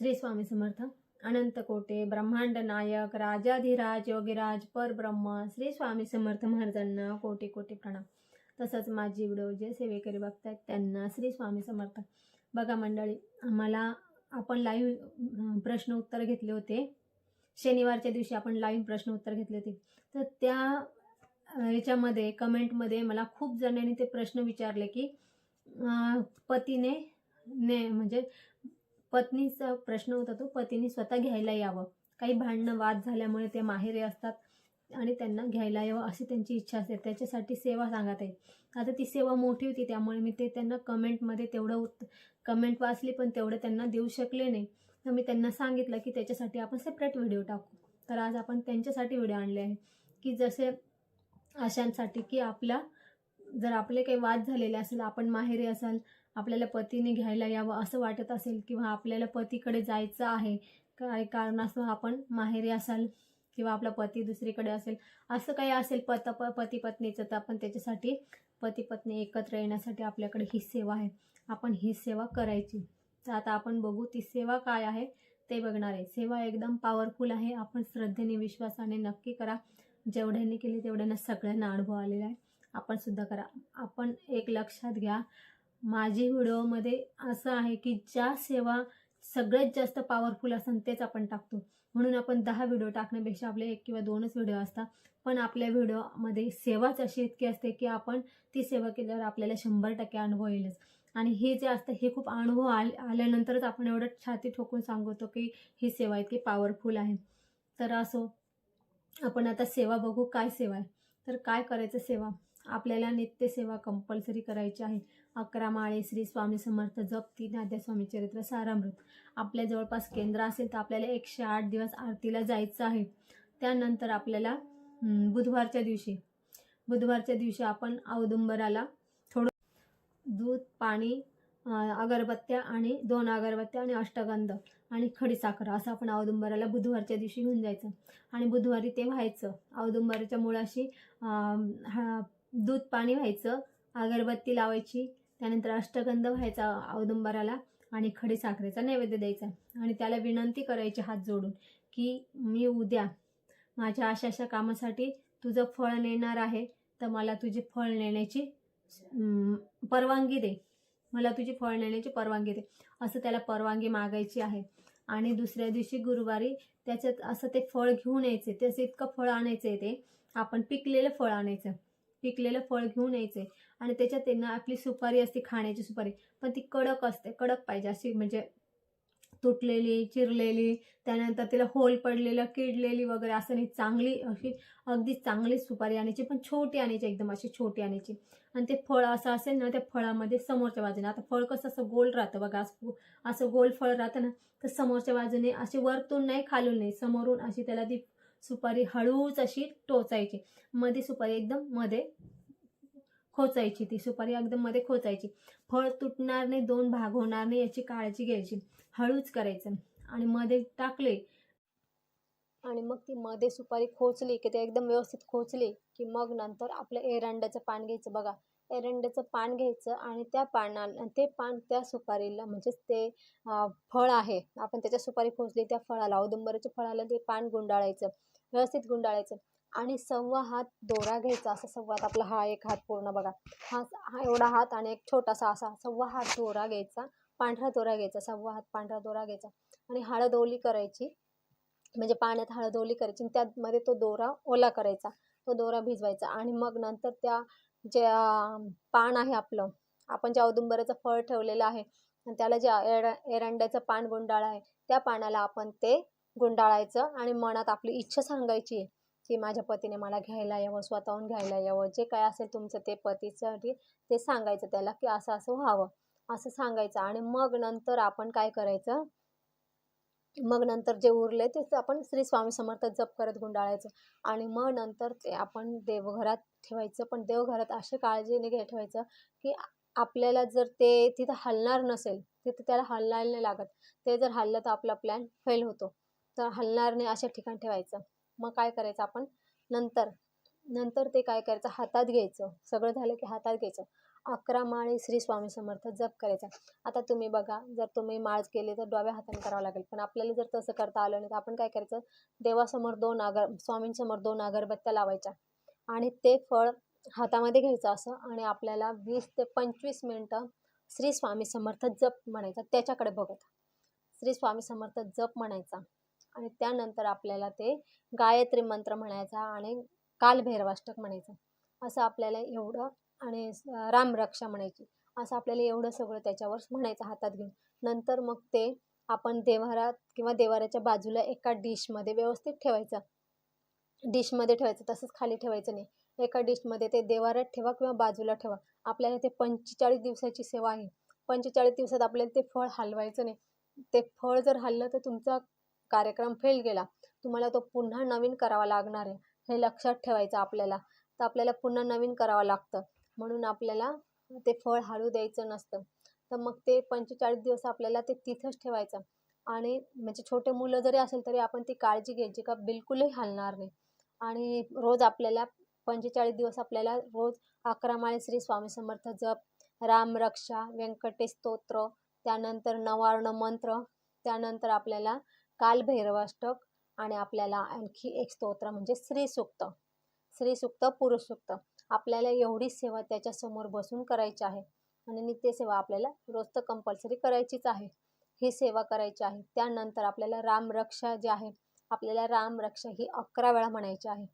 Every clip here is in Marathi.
श्री स्वामी समर्थ अनंत कोटे ब्रह्मांड नायक राजाधिराज योगीराज परब्रह्म श्री स्वामी समर्थ महाराजांना कोटी कोटी प्रणाम. तसंच माझी व्हिडिओ जे सेवेकरी बघतायत त्यांना श्री स्वामी समर्थ. बघा मंडळी आम्हाला आपण लाईव्ह प्रश्न उत्तर घेतले होते. शनिवारच्या दिवशी आपण लाईव्ह प्रश्न उत्तर घेतले होते. तर त्या याच्यामध्ये कमेंटमध्ये मला खूप जणांनी ते प्रश्न विचारले की पतीने ने म्हणजे पत्नीचा प्रश्न होता तो पतीने स्वतः घ्यायला यावं. काही भांडणं वाद झाल्यामुळे ते माहेरे असतात आणि त्यांना घ्यायला यावं अशी त्यांची इच्छा असते. त्याच्यासाठी सेवा सांगत आहे. आता ती सेवा मोठी होती त्यामुळे मी ते त्यांना कमेंटमध्ये तेवढं उत कमेंट वाचली पण तेवढं त्यांना देऊ शकले नाही. तर मी त्यांना सांगितलं की त्याच्यासाठी आपण सेपरेट व्हिडिओ टाकू. तर आज आपण त्यांच्यासाठी व्हिडिओ आणले आहे. की जसे अशांसाठी की आपला जर आपले काही वाद झालेले असेल आपण माहेरी असाल आपल्याला पतीने घ्यायला यावं असं वाटत असेल किंवा आपल्याला पतीकडे जायचं आहे काय कारणास्तव आपण माहेरी असाल किंवा आपला पती दुसरीकडे असेल असं काही असेल पत प पती पत्नीचं तर आपण त्याच्यासाठी पती पत्नी एकत्र येण्यासाठी आपल्याकडे ही सेवा आहे. आपण ही सेवा करायची. तर आता आपण बघू ती सेवा काय आहे ते बघणार आहे. सेवा एकदम पॉवरफुल आहे. आपण श्रद्धेने विश्वासाने नक्की करा. जेवढ्यांनी केली तेवढ्यांना सगळ्यांना अनुभव आलेला आहे. आपण सुद्धा करा. आपण एक लक्षात घ्या. माझी व्हिडिओमध्ये असं आहे की ज्या सेवा सगळ्यात जास्त पॉवरफुल असतात तेच आपण टाकतो. म्हणून आपण दहा व्हिडिओ टाकण्यापेक्षा आपले एक किंवा दोनच व्हिडिओ असतात. पण आपल्या व्हिडिओमध्ये सेवाच अशी इतकी असते की आपण ती सेवा केल्यावर आपल्याला शंभर टक्के अनुभव येईलच. आणि हे जे असतं हे खूप अनुभव आल आल्यानंतरच आपण एवढं छाती ठोकून सांगतो की ही सेवा इतकी पॉवरफुल आहे. तर असो आपण आता सेवा बघू काय सेवा आहे? तर काय करायचं सेवा? आपल्याला नित्यसेवा कंपल्सरी करायची आहे. अकरा माळे श्री स्वामी समर्थ जपती नाद्या स्वामी चरित्र सारामृत. आपल्या जवळपास केंद्र असेल तर आपल्याला एकशे आठ दिवस आरतीला जायचं आहे. त्यानंतर आपल्याला बुधवारच्या दिवशी बुधवारच्या दिवशी आपण औदुंबराला थोडं दूध पाणी अगरबत्त्या आणि दोन अगरबत्त्या आणि अष्टगंध आणि खडीसाखर असं आपण औदुंबराला बुधवारच्या दिवशी घेऊन जायचं. आणि बुधवारी ते व्हायचं. औदुंबराच्या मुळाशी हा दूध पाणी व्हायचं. अगरबत्ती लावायची. त्यानंतर अष्टगंध व्हायचा औदुंबराला आणि खडी साखरेचा नैवेद्य द्यायचा. आणि त्याला विनंती करायची हात जोडून की मी उद्या माझ्या अशा अशा कामासाठी तुझं फळ नेणार आहे तर मला तुझी फळ नेण्याची परवानगी दे. मला तुझी फळ नेण्याची परवानगी दे. असं त्याला परवानगी मागायची आहे. आणि दुसऱ्या दिवशी गुरुवारी त्याच्यात असं ते फळ घेऊन यायचे. त्याचं इतकं फळ आणायचं आहे ते. आपण पिकलेलं फळ आणायचं. पिकलेलं फळ घेऊन यायचे. आणि त्याच्यात त्यांना आपली सुपारी असते खाण्याची सुपारी. पण ती कडक असते कडक पाहिजे. अशी म्हणजे तुटलेली चिरलेली त्यानंतर तिला होल पडलेलं किडलेली वगैरे असं नाही चांगली अशी अगदी चांगली सुपारी आणायची. पण छोटी आणायची एकदम अशी छोटी आणायची. आणि ते फळ असं असेल ना त्या फळामध्ये समोरच्या बाजूने. आता फळ कसं असं गोल राहतं बघा असं असं गोल फळ राहतं ना तर समोरच्या बाजूने अशी वरतून नाही खालून नाही समोरून अशी त्याला ती सुपारी हळूच अशी टोचायची. मध्ये सुपारी एकदम मध्ये खोचायची ती सुपारी एकदम मध्ये खोचायची. फळ तुटणार नाही दोन भाग होणार नाही याची काळजी घ्यायची. हळूच करायचं. आणि मध्ये टाकले. आणि मग ती मध्ये सुपारी खोचली की ते एकदम व्यवस्थित खोचली की मग नंतर आपलं एरंडाचं पान घ्यायचं. बघा एरंड्याचं पान घ्यायचं आणि त्या पानाला ते पान त्या सुपारीला म्हणजेच ते फळ आहे. आपण त्याच्या सुपारी खोचली त्या फळाला औदुंबराच्या फळाला ते पान गुंडाळायचं. व्यवस्थित गुंडाळायचं. आणि सव्वा हात दोरा घ्यायचा असा सव्वात आपला हा एक हात पूर्ण बघा. हा हा एवढा हात आणि एक छोटासा असा सव्वा हात दोरा घ्यायचा पांढरा दोरा घ्यायचा सव्वा हात पांढरा दोरा घ्यायचा. आणि हळद ओली करायची म्हणजे पाण्यात हळद ओली करायची आणि त्यामध्ये तो दोरा ओला करायचा तो दोरा भिजवायचा. आणि मग नंतर त्या जे पान आहे आपलं आपण जे औदुंबराचं फळ ठेवलेलं आहे आणि त्याला जे एर एरंड्याचं पान गुंडाळ आहे त्या पानाला आपण ते गुंडाळायचं आणि मनात आपली इच्छा सांगायची की माझ्या पतीने मला घ्यायला यावं स्वतःहून घ्यायला यावं. जे काय असेल तुमचं ते पतीसाठी ते सांगायचं त्याला की असं असं व्हावं असं सांगायचं. आणि मग नंतर आपण काय करायचं? मग नंतर जे उरले ते आपण श्री स्वामी समर्थ जप करत गुंडाळायचं. आणि मग नंतर ते आपण देवघरात ठेवायचं. पण देवघरात अशी काळजीने घे ठेवायचं की आपल्याला जर ते तिथं हलणार नसेल तिथं त्याला हलायला नाही लागत. ते जर हललं तर आपला प्लॅन फेल होतो. तर हलणार नाही अशा ठिकाणी ठेवायचं. मग काय करायचं आपण? नंतर नंतर ते काय करायचं? हातात घ्यायचं. सगळं झालं की हातात घ्यायचं. अकरा माळी श्री स्वामी समर्थ जप करायचा. आता तुम्ही बघा जर तुम्ही माळ केले तर डाव्या हाताने करावं लागेल. पण आपल्याला जर तसं करता आलं नाही तर आपण काय करायचं? देवासमोर दोन अगर स्वामींसमोर दोन अगरबत्त्या लावायच्या. आणि ते फळ हातामध्ये घ्यायचं असं आणि आपल्याला वीस ते पंचवीस मिनटं श्री स्वामी समर्थ जप म्हणायचा. त्याच्याकडे बघत श्री स्वामी समर्थ जप म्हणायचा. आणि त्यानंतर आपल्याला ते गायत्री मंत्र म्हणायचा आणि कालभैरवाष्टक म्हणायचं. असं आपल्याला एवढं आणि रामरक्षा म्हणायची. असं आपल्याला एवढं सगळं त्याच्यावर म्हणायचं हातात घेऊन. नंतर मग ते आपण देवारात किंवा देवाराच्या बाजूला एका डिशमध्ये व्यवस्थित ठेवायचं. डिशमध्ये ठेवायचं तसंच खाली ठेवायचं नाही. एका डिशमध्ये ते देवारात ठेवा किंवा बाजूला ठेवा. आपल्याला ते पंचेचाळीस दिवसाची सेवा आहे. पंचेचाळीस दिवसात आपल्याला ते फळ हलवायचं नाही. ते फळ जर हललं तर तुमचा कार्यक्रम फेल गेला तुम्हाला तो पुन्हा नवीन करावा लागणार आहे हे लक्षात ठेवायचं आपल्याला. तर आपल्याला पुन्हा नवीन करावं लागतं. म्हणून आपल्याला ते फळ हलू द्यायचं नसतं. तर मग ते पंचेचाळीस दिवस आपल्याला ते तिथंच ठेवायचं. आणि म्हणजे छोटे मुलं जरी असेल तरी आपण ती काळजी घ्यायची का? बिलकुलही हलणार नाही. आणि रोज आपल्याला पंचेचाळीस दिवस आपल्याला रोज अकरा माळे श्री स्वामी समर्थ जप रामरक्षा व्यंकटेश स्तोत्र त्यानंतर नवार्ण मंत्र त्यानंतर आपल्याला कालभैरवाष्टक आणि आपल्याला आणखी एक स्तोत्र म्हणजे स्त्रीसुक्त श्रीसूक्त पुरुषसूक्त. आपल्याला एवढी सेवा त्याच्यासमोर बसून करायची आहे आणि नित्यसेवा आपल्याला रोज तर कंपल्सरी करायचीच आहे. ही सेवा करायची आहे. त्यानंतर आपल्याला रामरक्षा जी आहे आपल्याला रामरक्षा ही अकरा वेळा म्हणायची आहे.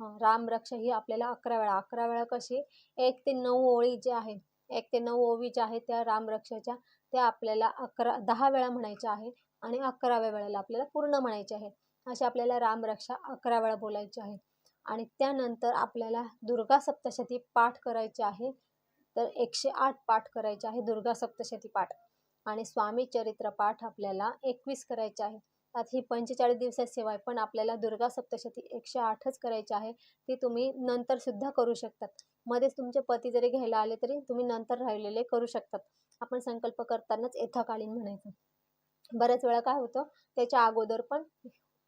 हां रामरक्षा ही आपल्याला अकरा वेळा. अकरा वेळा कशी? एक ते नऊ ओळी जे आहे एक ते नऊ ओवी ज्या आहेत त्या रामरक्षाच्या त्या आपल्याला अकरा दहा वेळा म्हणायच्या आहे. आणि अकराव्या वेळेला आपल्याला पूर्ण म्हणायचे आहे. अशी आपल्याला रामरक्षा अकरा वेळा बोलायची आहे. आणि त्यानंतर आपल्याला दुर्गा सप्तशती पाठ करायची आहे. तर एकशे आठ पाठ करायचे आहे दुर्गा सप्तशती पाठ. आणि स्वामी चरित्र पाठ आपल्याला एकवीस करायचे आहे. त्यात ही पंचेचाळीस दिवसाची सेवा आहे. पण आपल्याला दुर्गा सप्तशती एकशे आठच करायची आहे. ती तुम्ही नंतर सुद्धा करू शकतात. मध्येच तुमचे पती जरी घ्यायला आले तरी तुम्ही नंतर राहिलेले करू शकतात. आपण संकल्प करतानाच यथाकालीन म्हणायचं. बऱ्याच वेळा काय होतं त्याच्या अगोदर पण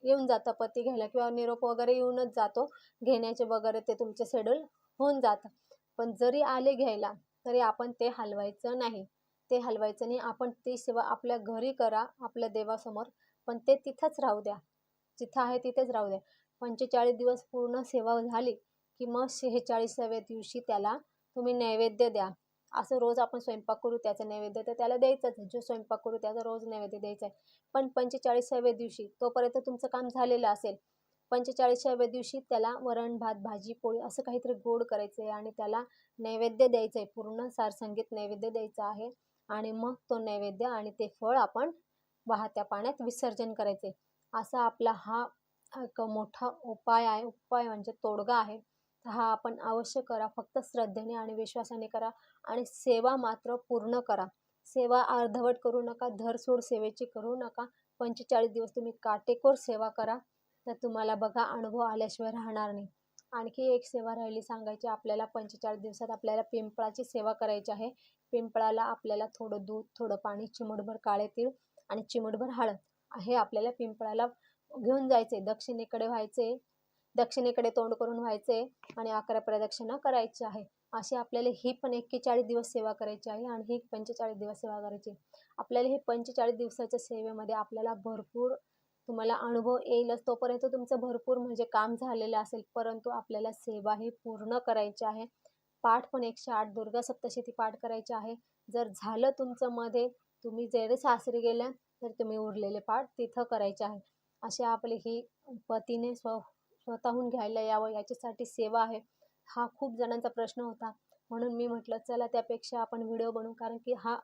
येऊन जातं पती घ्यायला किंवा निरोप वगैरे येऊनच जातो घेण्याचे वगैरे ते तुमचे शेड्यूल होऊन जातं. पण जरी आले घ्यायला तरी आपण ते हलवायचं नाही. ते हलवायचं नाही आपण ती सेवा आपल्या घरी करा आपल्या देवासमोर पण ते तिथंच राहू द्या. जिथं आहे तिथेच राहू द्या. पंचेचाळीस दिवस पूर्ण सेवा झाली की मग शेहेचाळीसाव्या दिवशी त्याला तुम्ही नैवेद्य द्या. असं रोज आपण स्वयंपाक करू त्याचा नैवेद्य तर त्याला द्यायचंच आहे. जो स्वयंपाक करू त्याचा रोज नैवेद्य द्यायचा आहे. पण पंचेचाळीसाव्या दिवशी तोपर्यंत तुमचं काम झालेलं असेल पंचेचाळीसाव्या दिवशी त्याला वरण भात भाजी पोळी असं काहीतरी गोड करायचं आहे आणि त्याला नैवेद्य द्यायचं आहे. पूर्ण सारसंगीत नैवेद्य द्यायचं आहे आणि मग तो नैवेद्य आणि ते फळ आपण वाहत्या पाण्यात विसर्जन करायचे असा आपला हा एक मोठा उपाय आहे. उपाय म्हणजे तोडगा आहे. तर हा आपण अवश्य करा. फक्त श्रद्धेने आणि विश्वासाने करा आणि सेवा मात्र पूर्ण करा. सेवा अर्धवट करू नका धरसोड सेवेची करू नका. पंचेचाळीस दिवस तुम्ही काटेकोर सेवा करा. तर तुम्हाला बघा अनुभव आल्याशिवाय राहणार नाही. आणखी एक सेवा राहिली सांगायची आपल्याला पंचेचाळीस दिवसात आपल्याला पिंपळाची सेवा करायची आहे. पिंपळाला आपल्याला थोडं दूध थोडं पाणी चिमटभर काळे तीळ आणि चिमटभर हळद हे आपल्याला पिंपळाला घेऊन जायचे दक्षिणेकडे व्हायचे दक्षिणेकडे तोंड करून व्हायचे आणि अकरा प्रदक्षिणा करायची आहे. अशी आपल्याला ही पण एक्केचाळीस दिवस सेवा करायची आहे आणि ही पंचेचाळीस दिवस सेवा करायची आपल्याला हे पंचेचाळीस दिवसाच्या सेवेमध्ये आपल्याला भरपूर तुम्हाला अनुभव येईलच. तोपर्यंत तुमचं भरपूर म्हणजे काम झालेलं असेल परंतु आपल्याला सेवा ही पूर्ण करायची आहे. पाठ पण एकशे आठ दुर्गा सप्तशती पाठ करायची आहे. जर झालं तुमचं मध्ये तुम्ही जरी सासरी गेल्या तर तुम्ही उरलेले पाठ तिथं करायचे आहे. असे आपली ही पतीने स्व स्वतःहून घ्यायला यावं याच्यासाठी सेवा आहे. हा खूप जणांचा प्रश्न होता. म्हणून मी म्हटलं चला त्यापेक्षा आपण व्हिडिओ बनवू. कारण की हा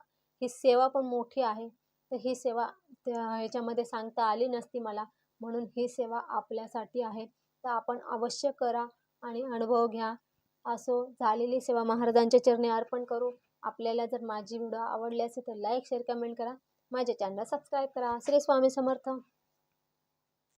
ही सेवा पण मोठी आहे. तर ही सेवा त्या ह्याच्यामध्ये सांगता आली नसती मला. म्हणून ही सेवा आपल्यासाठी आहे. तर आपण अवश्य करा आणि अनुभव घ्या. असो झालेली सेवा. महाराजांच्या चरणी अर्पण करू. आपल्याला जर माझी व्हिडिओ आवडली असेल तर लाईक शेअर कमेंट करा. माझ्या चॅनलला सबस्क्राईब करा. श्री स्वामी समर्थ.